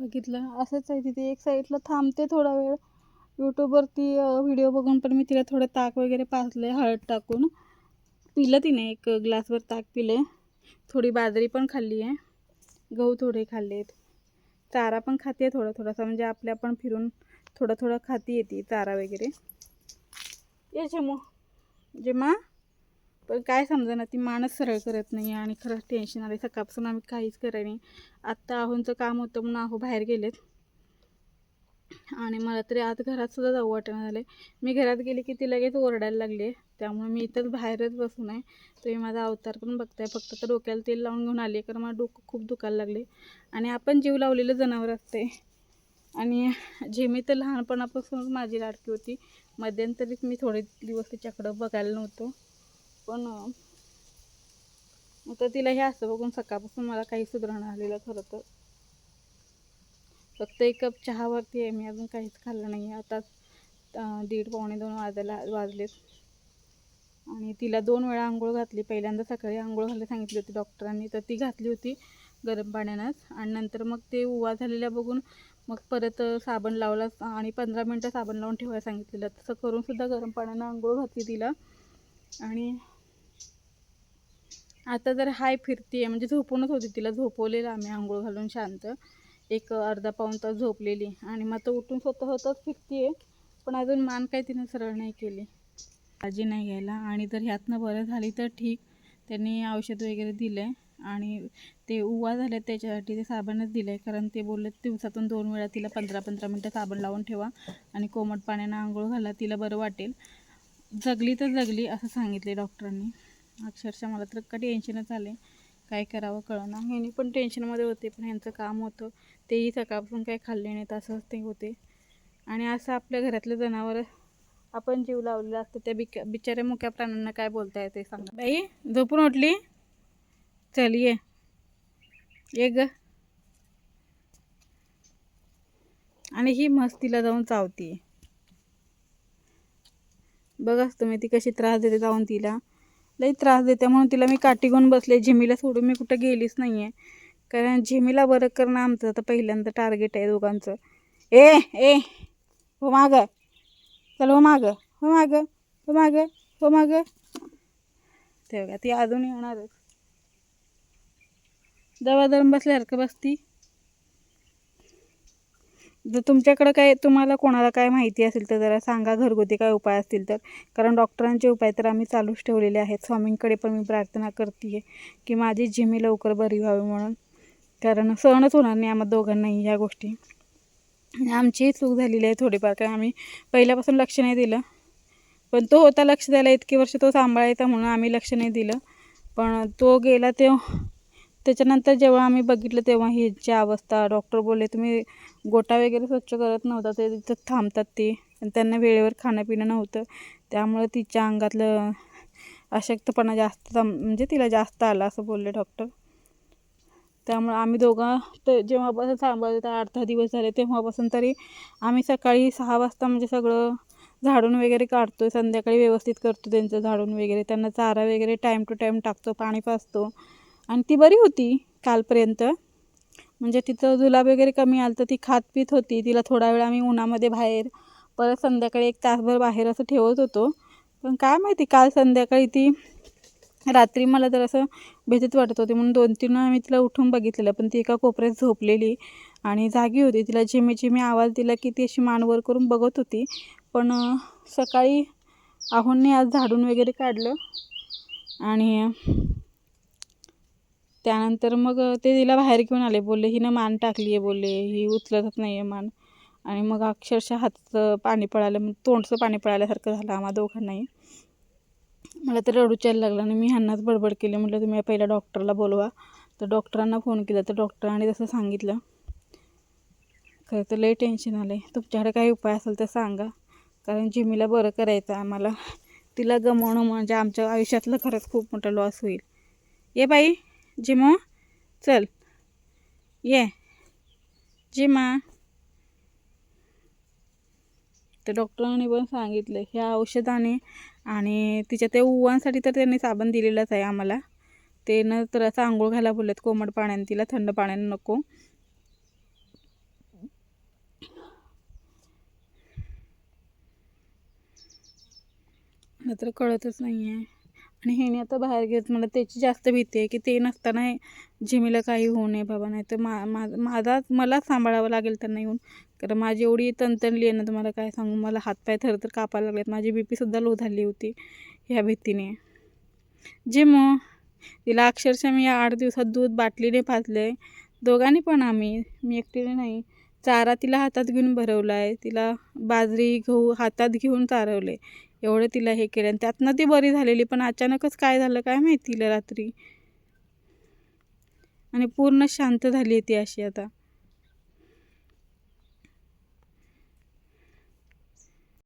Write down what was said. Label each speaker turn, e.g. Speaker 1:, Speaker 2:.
Speaker 1: बघितलं. असंच आहे तिथे. एक साईडला थांबते थोडा वेळ. यूट्यूबवरती व्हिडिओ बघून पण मी तिला थोडं ताक वगैरे पाजले हळद टाकून. पिलं तिने एक ग्लासभर ताक पिले थोडी बाजरी पण खाल्ली आहे गहू थोडे खाल्ले आहेत चारा पण खाते थोडा थोडासा. म्हणजे आपल्या पण फिरून थोडं थोडं खाती येते चारा वगैरे. ये जेमो जेमा. पण काय समजा ना ती माणस सरळ करत नाही आणि खरंच टेन्शन आले सकाळपासून आम्ही काहीच कराय नाही. आत्ता आहोंचं काम होतं म्हणून आहो बाहेर गेलेत. आणि मला तरी आज घरात सुद्धा जाऊ वाटेना झाले मी घरात गेले की ती लगेच ओरडायला लागली त्यामुळे मी इथंच बाहेरच बसून आहे. तुम्ही माझा अवतार पण बघताय. फक्त तर डोक्याला तेल लावून घेऊन आले कारण मला डोकं खूप दुखायला लागले आणि आपण जीव लावलेलं जनावर असते आणि झेमी तर लहानपणापासूनच माझी लाडकी होती. मध्यंतरीच मी थोडे दिवस तिच्याकडं बघायला नव्हतो. पण आता तिला हे असं बघून सकाळपासून मला काही सुधारणा आलेलं खरं तर. फक्त एक कप चहावरती आहे मी अजून काहीच खाल्लं नाही आहे. आता दीड पावणे दोन वाजायला वाजलेत. आणि तिला दोन वेळा आंघोळ घातली. पहिल्यांदा सकाळी आंघोळ घालायला सांगितली होती डॉक्टरांनी. तर ती घातली होती गरम पाण्यानंच. आणि नंतर मग ते उवा झालेल्या बघून मग परत साबण लावला. आणि पंधरा मिनटं साबण लावून ठेवायला सांगितलेलं. तसं करूनसुद्धा गरम पाण्यानं आंघोळ घातली तिला. आणि आता जर हाय फिरते म्हणजे झोपूनच होती तिला झोपवलेलं आम्ही आंघोळ घालून शांत. एक अर्धा पाऊण तास झोपलेली. आणि मग तर उठून स्वतः फिकते आहे पण अजून मान काही तिने सरळ नाही केली. काळजी नाही घ्यायला. आणि जर ह्यातनं बरं झाली तर ठीक. त्यांनी औषध वगैरे दिलं आहे आणि ते उवा झाले त्याच्यासाठी ते साबणच दिलं आहे कारण ते बोलले दिवसातून दोन वेळा तिला पंधरा पंधरा मिनटं साबण लावून ठेवा. आणि कोमट पाण्यानं आंघोळ घाला तिला बरं वाटेल. जगली तर जगली असं सांगितले डॉक्टरांनी. अक्षरशः मला तर का टेन्शनच आले काय करावं कळना. ह्यांनी पण टेन्शनमध्ये होते पण ह्यांचं काम होतं. तेही सकाळपासून काही खाल्ले नाहीत असंच ते होते. आणि असं आपल्या घरातले जनावर आपण जीव लावलेला असतो त्या बिक बिचाऱ्या मुक्या प्राण्यांना काय बोलता येते सांगा. बाई झोपून उठली? चल ये. ये ग. आणि ही मस्तीला जाऊन चावती बघाच तुम्ही ती कशी त्रास देते जाऊन तिला. लई त्रास देते म्हणून तिला मी काठी घेऊन बसले. झिमीला सोडून मी कुठं गेलीच नाही आहे कारण झिमीला बरं करणं आमचं आता पहिल्यांदा टार्गेट आहे दोघांचं. ए ए हो माग. चल हो माग. हो माग. हो माग. हो माग. ते बघा ती अजून येणारच. दवा धरून बसल्यासारखं बसती. जर तुमच्याकडं काय तुम्हाला कोणाला काय माहिती असेल तर जरा सांगा घरगुती काय उपाय असतील तर. कारण डॉक्टरांचे उपाय तर आम्ही चालूच ठेवलेले आहेत. स्वामींकडे पण मी प्रार्थना करते आहे की माझी झिमी लवकर बरी व्हावी म्हणून. कारण सहनच होणार नाही आम्हा दोघांनाही ह्या गोष्टी. आमचीही चूक झालेली आहे थोडीफार कारण आम्ही पहिल्यापासून लक्ष नाही दिलं. पण तो होता लक्ष द्यायला इतकी वर्ष तो सांभाळायचा म्हणून आम्ही लक्ष नाही दिलं. पण तो गेला तेव्हा त्याच्यानंतर जेव्हा आम्ही बघितलं तेव्हा ह्याची अवस्था डॉक्टर बोलले तुम्ही गोटा वगैरे स्वच्छ करत नव्हता ते तिथं थांबतात ते. आणि त्यांना वेळेवर खाणं पिणं नव्हतं. त्यामुळे तिच्या अंगातलं अशक्तपणा जास्त म्हणजे तिला जास्त आला असं बोलले डॉक्टर त्यामुळे आम्ही दोघं तर जेव्हापासून सांभाळत आठ दहा दिवस झाले तेव्हापासून तरी आम्ही सकाळी सहा वाजता म्हणजे सगळं झाडून वगैरे काढतो संध्याकाळी व्यवस्थित करतो त्यांचं झाडून वगैरे. त्यांना चारा वगैरे टाईम टू टाईम टाकतो पाणी पाजतो. आणि ती बरी होती कालपर्यंत. म्हणजे तिचं जुलाब वगैरे कमी आलं तर ती खात पीत होती. तिला थोडा वेळ आम्ही उन्हामध्ये बाहेर परत संध्याकाळी एक तासभर बाहेर असं ठेवत होतो. पण काय माहिती काल संध्याकाळी ती रात्री मला जर असं भीतीत वाटत होती. म्हणून दोन तीन वेळा मी तिला उठून बघितलेलं. पण ती एका कोपऱ्यात झोपलेली आणि जागी होती. तिला झिमी झिमी आवाज दिला की ती अशी मानवर करून बघत होती. पण सकाळी आहोंनी आज झाडून वगैरे काढलं आणि त्यानंतर मग ते तिला बाहेर घेऊन आले. बोलले हिनं मान टाकली आहे बोलले. ही उचलतच नाही आहे मान. आणि मग अक्षरशः हातचं पाणी पळालं. मग तोंडचं पाणी पळाल्यासारखं झालं आम्हा दोघांनाही. मला तर रडूच यायला लागला आणि मी ह्यांनाच बडबड केली. म्हटलं तुम्ही पहिला डॉक्टरला बोलवा. तर डॉक्टरांना फोन केला. तर डॉक्टरांनी तसं सांगितलं. खरं तर लई टेन्शन आलं आहे तुमच्याकडे काही उपाय असेल तर सांगा. कारण जिमीला बरं करायचं आहे आम्हाला. तिला गमावणं म्हणजे आमच्या आयुष्यातलं खरंच खूप मोठा लॉस होईल. ये बाई. जिमो चल. ये. जिमा. तर डॉक्टरांनी पण सांगितलं ह्या औषधाने आणि तिच्या त्या उवांसाठी तर त्यांनी साबण दिलेलाच आहे आम्हाला. ते न तर असं आंघोळ घ्यायला बोलत कोमट पाण्याने तिला थंड पाण्याने नको. तर कळतच नाही आहे आणि हेने आता बाहेर घेत मला त्याची जास्त भीती आहे की ते नसताना हे जिमीला काही होऊ नये बाबा नाही तर मा माझा मलाच सांभाळावं लागेल त्यांना येऊन. कारण माझी एवढी तणतणली आहे ना तुम्हाला काय सांगू? मला हातपाय थरथर कापायला लागलेत. माझी बी पीसुद्धा लो झाली होती ह्या भीतीने. जे मग तिला अक्षरशः मी या आठ दिवसात दूध बाटलीने पाजलं आहे दोघांनी पण आम्ही मी एकटीने नाही. चारा तिला हातात घेऊन भरवला आहे तिला बाजरी गहू हातात घेऊन चारवले एवढं तिला हे केलं आणि त्यातनं ती बरी झालेली. पण अचानकच काय झालं काय माहिती तिला रात्री. आणि पूर्ण शांत झाली आहे ती अशी आता.